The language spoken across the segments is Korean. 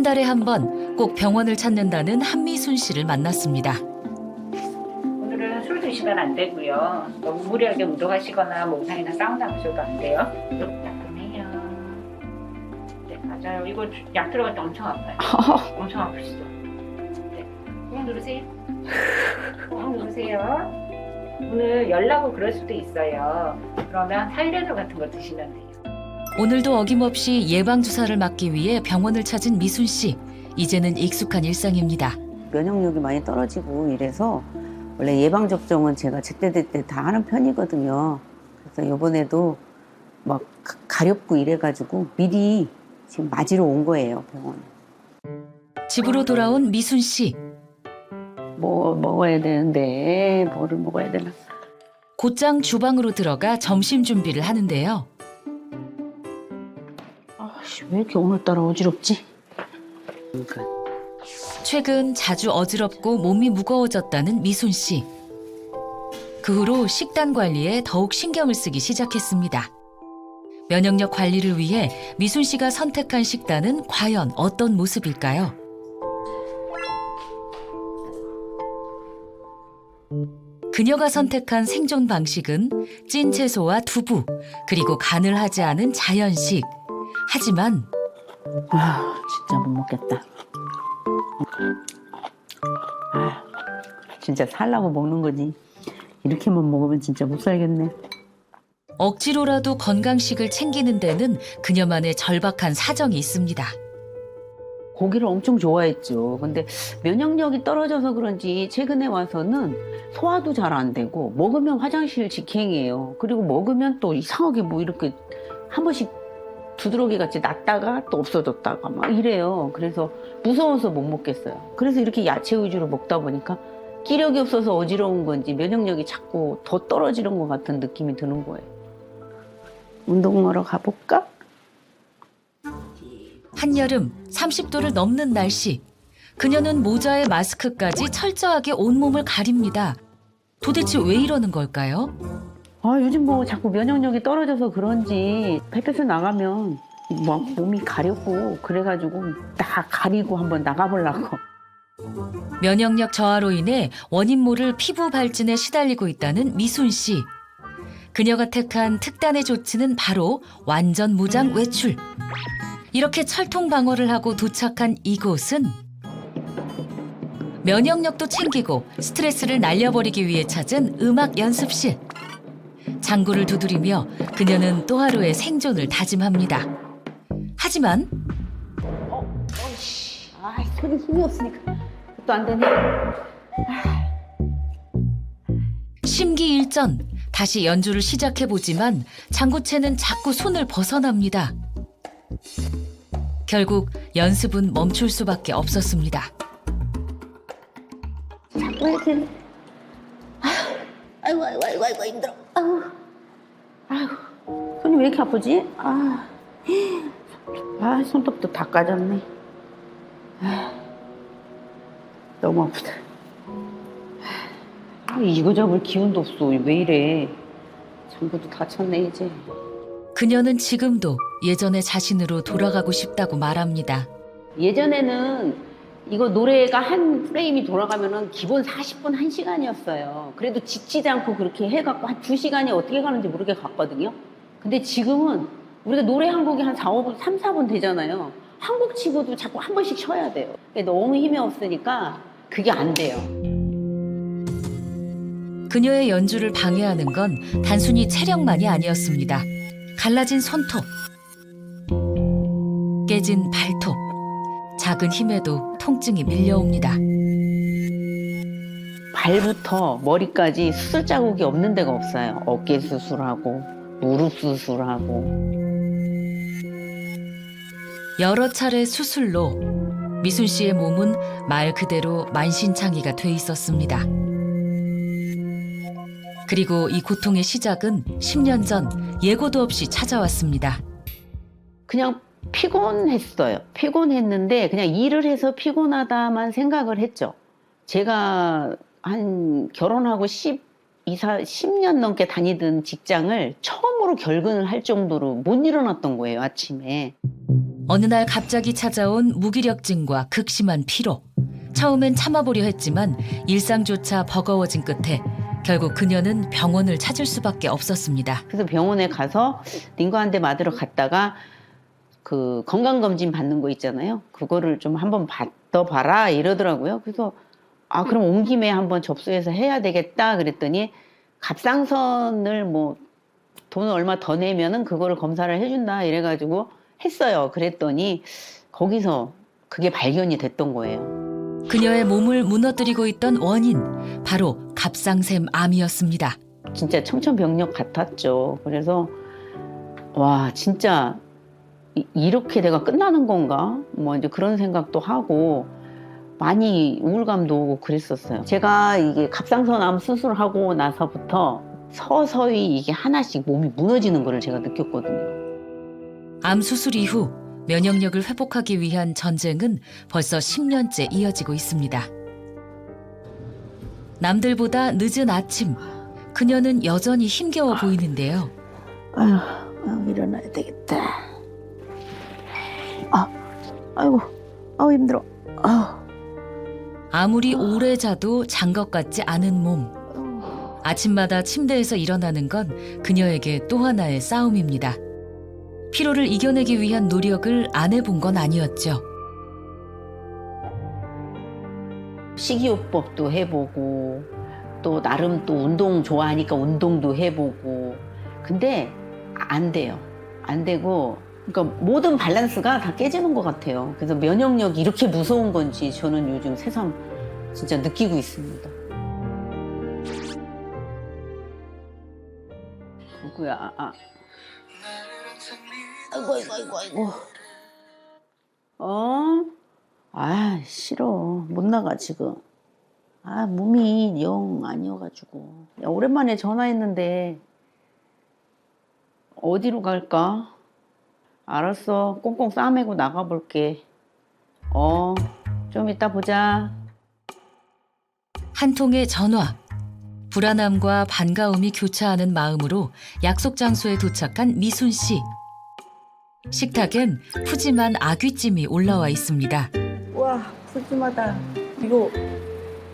한 달에 한 번 꼭 병원을 찾는다는 한미순 씨를 만났습니다. 오늘은 술 드시면 안 되고요. 너무 무리하게 운동하시거나 몸상이나 사우나 가셔도 안 돼요. 따끔해요. 네, 맞아요. 이거 약 들어갈 때 엄청 아파요. 엄청 아프시죠? 네. 꾹 누르세요. 꾹 누르세요. 오늘 열나고 그럴 수도 있어요. 그러면 사이레놀 같은 거 드시면 돼요. 오늘도 어김없이 예방 주사를 맞기 위해 병원을 찾은 미순 씨. 이제는 익숙한 일상입니다. 면역력이 많이 떨어지고 이래서 원래 예방 접종은 제가 제때제때 다 하는 편이거든요. 그래서 이번에도 막 가- 가렵고 이래가지고 미리 지금 맞으러 온 거예요 병원. 집으로 돌아온 미순 씨. 뭐 먹어야 되는데 뭐를 먹어야 되나? 곧장 주방으로 들어가 점심 준비를 하는데요. 아씨 왜 이렇게 오늘따라 어지럽지? 그러니까 최근 자주 어지럽고 몸이 무거워졌다는 미순 씨. 그 후로 식단 관리에 더욱 신경을 쓰기 시작했습니다. 면역력 관리를 위해 미순 씨가 선택한 식단은 과연 어떤 모습일까요? 그녀가 선택한 생존 방식은 찐 채소와 두부, 그리고 간을 하지 않은 자연식. 하지만 아 진짜 못 먹겠다. 아 진짜 살라고 먹는 거지. 이렇게만 먹으면 진짜 못 살겠네. 억지로라도 건강식을 챙기는 데는 그녀만의 절박한 사정이 있습니다. 고기를 엄청 좋아했죠. 근데 면역력이 떨어져서 그런지 최근에 와서는 소화도 잘 안 되고 먹으면 화장실 직행이에요. 그리고 먹으면 또 이상하게 뭐 이렇게 한 번씩 두드러기 같이 났다가 또 없어졌다가 막 이래요. 그래서 무서워서 못 먹겠어요. 그래서 이렇게 야채 위주로 먹다 보니까 기력이 없어서 어지러운 건지 면역력이 자꾸 더 떨어지는 것 같은 느낌이 드는 거예요. 운동하러 가볼까? 한여름 30도를 넘는 날씨. 그녀는 모자에 마스크까지 철저하게 온몸을 가립니다. 도대체 왜 이러는 걸까요? 아, 요즘 뭐 자꾸 면역력이 떨어져서 그런지 햇볕에 나가면 뭐 몸이 가렵고 그래가지고 다 가리고 한번 나가보려고. 면역력 저하로 인해 원인 모를 피부 발진에 시달리고 있다는 미순 씨. 그녀가 택한 특단의 조치는 바로 완전 무장 외출. 이렇게 철통 방어를 하고 도착한 이곳은 면역력도 챙기고 스트레스를 날려버리기 위해 찾은 음악 연습실. 장구를 두드리며 그녀는 또 하루의 생존을 다짐합니다. 하지만 아, 손에 힘이 없으니까 또안 되네. 심기일전 다시 연주를 시작해 보지만 장구채는 자꾸 손을 벗어납니다. 결국 연습은 멈출 수밖에 없었습니다. 자꾸 이렇게. 아이고, 아이고, 아이고, 아이고, 힘들어. 아이고, 아이고, 손이 왜 이렇게 아프지? 아, 아 손톱도 다 까졌네. 아, 너무 아프다. 아, 이거 잡을 기운도 없어. 왜 이래? 장구도 다쳤네, 이제. 그녀는 지금도 예전의 자신으로 돌아가고 싶다고 말합니다. 예전에는 이거 노래가 한 프레임이 돌아가면은 기본 40분 1시간이었어요. 그래도 지치지 않고 그렇게 해갖고 한 2시간이 어떻게 가는지 모르게 갔거든요. 근데 지금은 우리가 노래 한 곡이 한 4, 5분, 3, 4분 되잖아요. 한 곡 치고도 자꾸 한 번씩 쳐야 돼요. 너무 힘이 없으니까 그게 안 돼요. 그녀의 연주를 방해하는 건 단순히 체력만이 아니었습니다. 갈라진 손톱, 깨진 발톱, 작은 힘에도 통증이 밀려옵니다. 발부터 머리까지 수술 자국이 없는 데가 없어요. 어깨 수술하고, 무릎 수술하고. 여러 차례 수술로 미순 씨의 몸은 말 그대로 만신창이가 돼 있었습니다. 그리고 이 고통의 시작은 10년 전 예고도 없이 찾아왔습니다. 그냥 피곤했어요. 피곤했는데 그냥 일을 해서 피곤하다만 생각을 했죠. 제가 한 결혼하고 12 이사 10년 넘게 다니던 직장을 처음으로 결근을 할 정도로 못 일어났던 거예요, 아침에. 어느 날 갑자기 찾아온 무기력증과 극심한 피로. 처음엔 참아보려 했지만 일상조차 버거워진 끝에 결국 그녀는 병원을 찾을 수밖에 없었습니다. 그래서 병원에 가서 링거 한 대 맞으러 갔다가 그 건강검진 받는 거 있잖아요. 그거를 좀 한번 받아봐라 이러더라고요. 그래서 아, 그럼 온 김에 한번 접수해서 해야 되겠다 그랬더니 갑상선을 뭐 돈을 얼마 더 내면은 그거를 검사를 해준다 이래가지고 했어요. 그랬더니 거기서 그게 발견이 됐던 거예요. 그녀의 몸을 무너뜨리고 있던 원인 바로 갑상샘 암이었습니다. 진짜 청천벽력 같았죠. 그래서 와 진짜 이- 이렇게 내가 끝나는 건가? 뭐 이제 그런 생각도 하고 많이 우울감도 오고 그랬었어요. 제가 이게 갑상선암 수술하고 나서부터 서서히 이게 하나씩 몸이 무너지는 거를 제가 느꼈거든요. 암 수술 이후 면역력을 회복하기 위한 전쟁은 벌써 10년째 이어지고 있습니다. 남들보다 늦은 아침, 그녀는 여전히 힘겨워 보이는데요. 아휴, 아휴, 일어나야 되겠다. 아, 아이고, 아우 힘들어. 아, 아무리 오래 자도 잔것 같지 않은 몸. 아침마다 침대에서 일어나는 건 그녀에게 또 하나의 싸움입니다. 피로를 이겨내기 위한 노력을 안 해본 건 아니었죠. 식이요법도 해보고 또 나름 또 운동 좋아하니까 운동도 해보고 근데 안 돼요 안 되고 그러니까 모든 밸런스가 다 깨지는 것 같아요. 그래서 면역력이 이렇게 무서운 건지 저는 요즘 새삼 진짜 느끼고 있습니다. 누구야? 아. 아이고 아이고 아이고 아이고. 어? 아 싫어. 못 나가 지금. 아 몸이 영 아니어가지고. 야 오랜만에 전화했는데 어디로 갈까 알았어 꽁꽁 싸매고 나가볼게 어 좀 이따 보자 한 통의 전화. 불안함과 반가움이 교차하는 마음으로 약속 장소에 도착한 미순 씨. 식탁엔 푸짐한 아귀찜이 올라와 있습니다. 와 푸짐하다 이거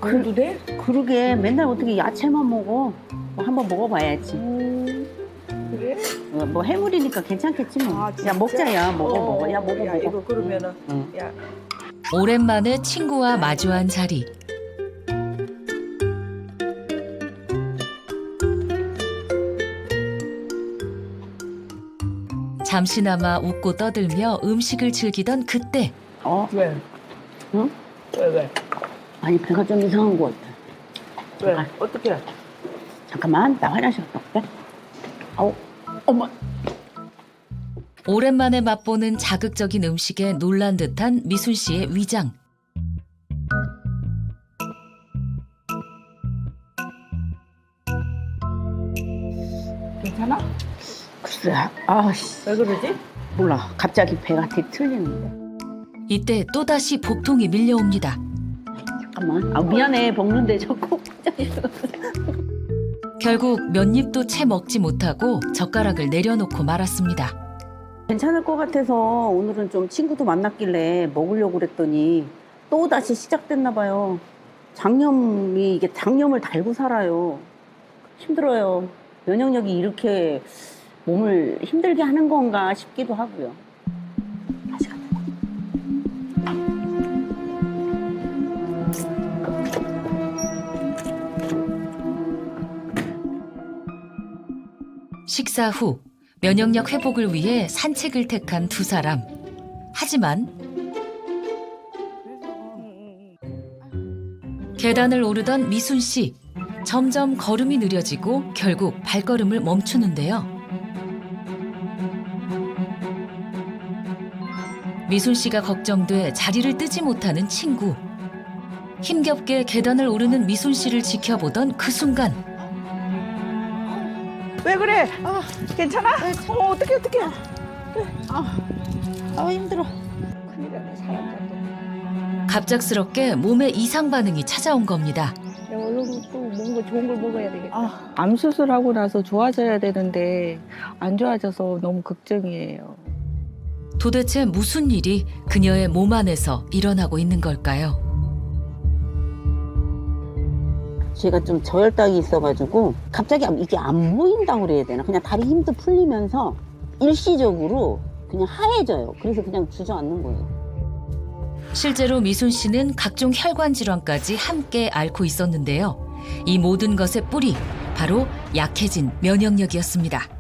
그래도 돼? 그러게 맨날 어떻게 야채만 먹어 뭐 한번 먹어봐야지 그래? 어, 뭐 해물이니까 괜찮겠지 뭐. 아, 야 진짜? 먹자 야 먹어 어, 먹어 야 먹어 야, 먹어 이거 그러면은 응. 야 오랜만에 친구와 마주한 자리. 잠시나마 웃고 떠들며 음식을 즐기던 그때 어 왜? 응? 왜 왜? 아니 배가 좀 이상한 것 같아 왜? 잠깐. 어떻게? 잠깐만 나 화장실 갔다 올게 아우 엄마 오랜만에 맛보는 자극적인 음식에 놀란 듯한 미순 씨의 위장. 괜찮아? 글쎄 아씨 왜 그러지? 몰라 갑자기 배가 뒤틀리는데 이때 또다시 복통이 밀려옵니다. 잠깐만 아 미안해 먹는데 자꾸 결국 몇 입도 채 먹지 못하고 젓가락을 내려놓고 말았습니다. 괜찮을 것 같아서 오늘은 좀 친구도 만났길래 먹으려고 그랬더니 또 다시 시작됐나 봐요. 장염이 이게 장염을 달고 살아요. 힘들어요. 면역력이 이렇게 몸을 힘들게 하는 건가 싶기도 하고요 식사 후 면역력 회복을 위해 산책을 택한 두 사람. 하지만 계단을 오르던 미순 씨. 점점 걸음이 느려지고 결국 발걸음을 멈추는데요. 미순 씨가 걱정돼 자리를 뜨지 못하는 친구. 힘겹게 계단을 오르는 미순 씨를 지켜보던 그 순간 왜 그래? 아 괜찮아? 어 어떻게 어떻게? 아 힘들어 큰일이네 사람. 갑작스럽게 몸에 이상 반응이 찾아온 겁니다. 야 얼른 또 뭔가 좋은 걸 먹어야 되겠다. 아, 암 수술하고 나서 좋아져야 되는데 안 좋아져서 너무 걱정이에요. 도대체 무슨 일이 그녀의 몸 안에서 일어나고 있는 걸까요? 제가 좀 저혈당이 있어가지고 갑자기 이게 안 보인다고 그래야 되나? 그냥 다리 힘도 풀리면서 일시적으로 그냥 하얘져요. 그래서 그냥 주저앉는 거예요. 실제로 미순 씨는 각종 혈관 질환까지 함께 앓고 있었는데요. 이 모든 것의 뿌리 바로 약해진 면역력이었습니다.